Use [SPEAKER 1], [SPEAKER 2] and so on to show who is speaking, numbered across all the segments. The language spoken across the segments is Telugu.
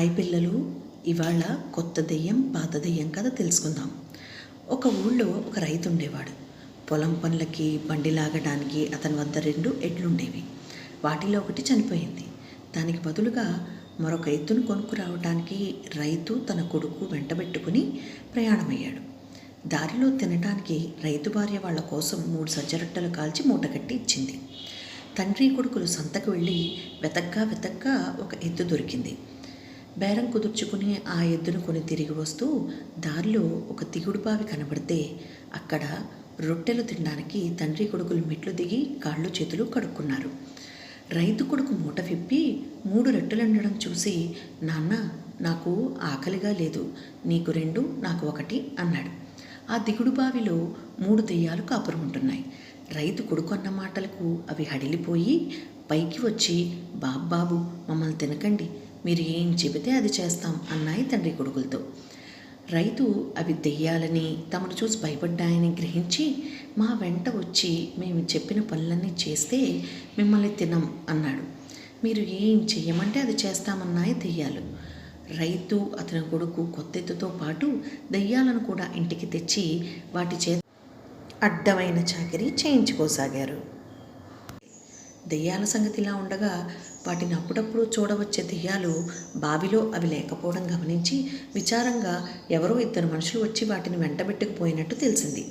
[SPEAKER 1] హాయ్ పిల్లలు ఇవాళ కొత్త దెయ్యం పాత దెయ్యం కథ తెలుసుకుందాం. ఒక ఊళ్ళో ఒక రైతు ఉండేవాడు. పొలం పనులకి బండి లాగడానికి అతని వద్ద రెండు ఎడ్లుండేవి. వాటిలో ఒకటి చనిపోయింది. దానికి బదులుగా మరొక ఎత్తును కొనుక్కురావడానికి రైతు తన కొడుకు వెంటబెట్టుకుని ప్రయాణమయ్యాడు. దారిలో తినటానికి రైతు భార్య వాళ్ళ కోసం మూడు సజ్జరొట్టెలు కాల్చి మూటగట్టి ఇచ్చింది. తండ్రి కొడుకులు సంతకు వెళ్ళి వెతక్కా వెతక్కా ఒక ఎత్తు దొరికింది. బేరం కుదుర్చుకుని ఆ ఎద్దును కొని తిరిగి వస్తూ దారిలో ఒక దిగుడు బావి కనబడితే అక్కడ రొట్టెలు తినడానికి తండ్రి కొడుకులు మెట్లు దిగి కాళ్ళు చేతులు కడుక్కున్నారు. రైతు కొడుకు మూట విప్పి మూడు రొట్టెలు ఉండడం చూసి నాన్న నాకు ఆకలిగా లేదు నీకు రెండు నాకు ఒకటి అన్నాడు. ఆ దిగుడు బావిలో మూడు దెయ్యాలు కాపురం ఉంటున్నాయి. రైతు కొడుకు అన్న మాటలకు అవి హడిలిపోయి పైకి వచ్చి బాబ్బాబు మమ్మల్ని తినకండి. మీరు ఏం చెబితే అది చేస్తాం అన్నాయి తండ్రి కొడుకులతో. రైతు అవి దెయ్యాలని తమను చూసి భయపడ్డాయని గ్రహించి మా వెంట వచ్చి మేము చెప్పిన పనులన్నీ చేస్తే మిమ్మల్ని తినం అన్నాడు. మీరు ఏం చెయ్యమంటే అది చేస్తామన్నాయి దెయ్యాలు. రైతు అతని కొడుకు కొత్త ఎత్తుతో పాటు దెయ్యాలను కూడా ఇంటికి తెచ్చి వాటి చే అడ్డమైన చాకరీ చేయించుకోసాగారు. దెయ్యాల సంగతి ఇలా ఉండగా వాటిని అప్పుడప్పుడు చూడవచ్చే దెయ్యాలు బావిలో అవి లేకపోవడం గమనించి విచారంగా ఎవరో ఇద్దరు మనుషులు వచ్చి వాటిని వెంటబెట్టుకుపోయినట్టు తెలిసింది.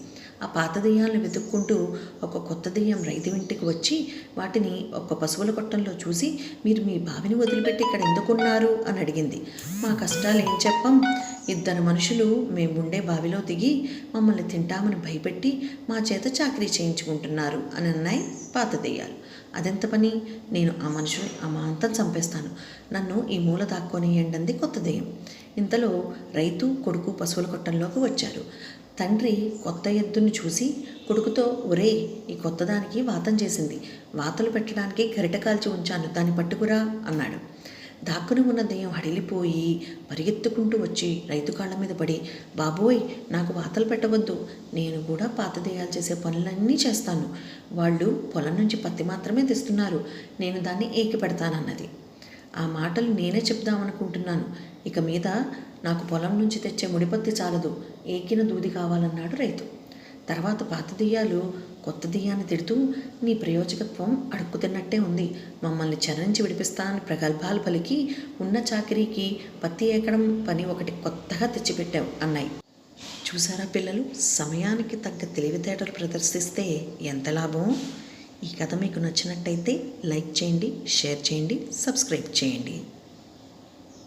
[SPEAKER 1] ఆ పాత దెయ్యాలను వెతుక్కుంటూ ఒక కొత్త దెయ్యం రైతు ఇంటికి వచ్చి వాటిని ఒక పశువుల కొట్టంలో చూసి మీరు మీ బావిని వదిలిపెట్టి ఇక్కడ ఎందుకున్నారు అని అడిగింది. మా కష్టాలు ఏం చెప్పం? ఇద్దరు మనుషులు మేముండే బావిలో దిగి మమ్మల్ని తింటామని భయపెట్టి మా చేత చాకరీ చేయించుకుంటున్నారు అని అన్నాయి పాత దెయ్యాలు. అదెంత పని? నేను ఆ మనుషుని అమాంతం చంపేస్తాను. నన్ను ఈ మూల దాక్కొనియండి అంది కొత్త దెయ్యం. ఇంతలో రైతు కొడుకు పశువుల కొట్టంలోకి వచ్చారు. తండ్రి కొత్త ఎద్దును చూసి కొడుకుతో ఒరే ఈ కొత్తదానికి వాతం చేసింది. వాతలు పెట్టడానికి గరిట కాల్చి ఉంచాను. దాన్ని పట్టుకురా అన్నాడు. దాక్కుని ఉన్న దెయ్యం హడిలిపోయి పరిగెత్తుకుంటూ వచ్చి రైతు కాళ్ళ మీద పడి బాబోయ్ నాకు వాతలు పెట్టవద్దు. నేను కూడా పాత దెయ్యాలు చేసే పనులన్నీ చేస్తాను. వాళ్ళు పొలం నుంచి పత్తి మాత్రమే తెస్తున్నారు. నేను దాన్ని ఏకి పెడతానన్నది. ఆ మాటలు నేనే చెప్దామనుకుంటున్నాను. ఇక మీద నాకు పొలం నుంచి తెచ్చే ముడిపత్తి చాలదు ఏకిన దూది కావాలన్నాడు రైతు. తర్వాత పాత దెయ్యాలు కొత్త దెయ్యాన్ని తిడుతూ నీ ప్రయోజకత్వం అడుక్కుతున్నట్టే ఉంది. మమ్మల్ని చరించి విడిపిస్తానని ప్రగల్భాలు పలికి ఉన్న చాకరీకి పత్తి ఏకడం పని ఒకటి కొత్తగా తెచ్చిపెట్టావు అన్నాయి. చూసారా పిల్లలు? సమయానికి తగ్గ తెలివితేటలు ప్రదర్శిస్తే ఎంత లాభం? ఈ కథ మీకు నచ్చినట్టయితే లైక్ చేయండి షేర్ చేయండి సబ్స్క్రైబ్ చేయండి.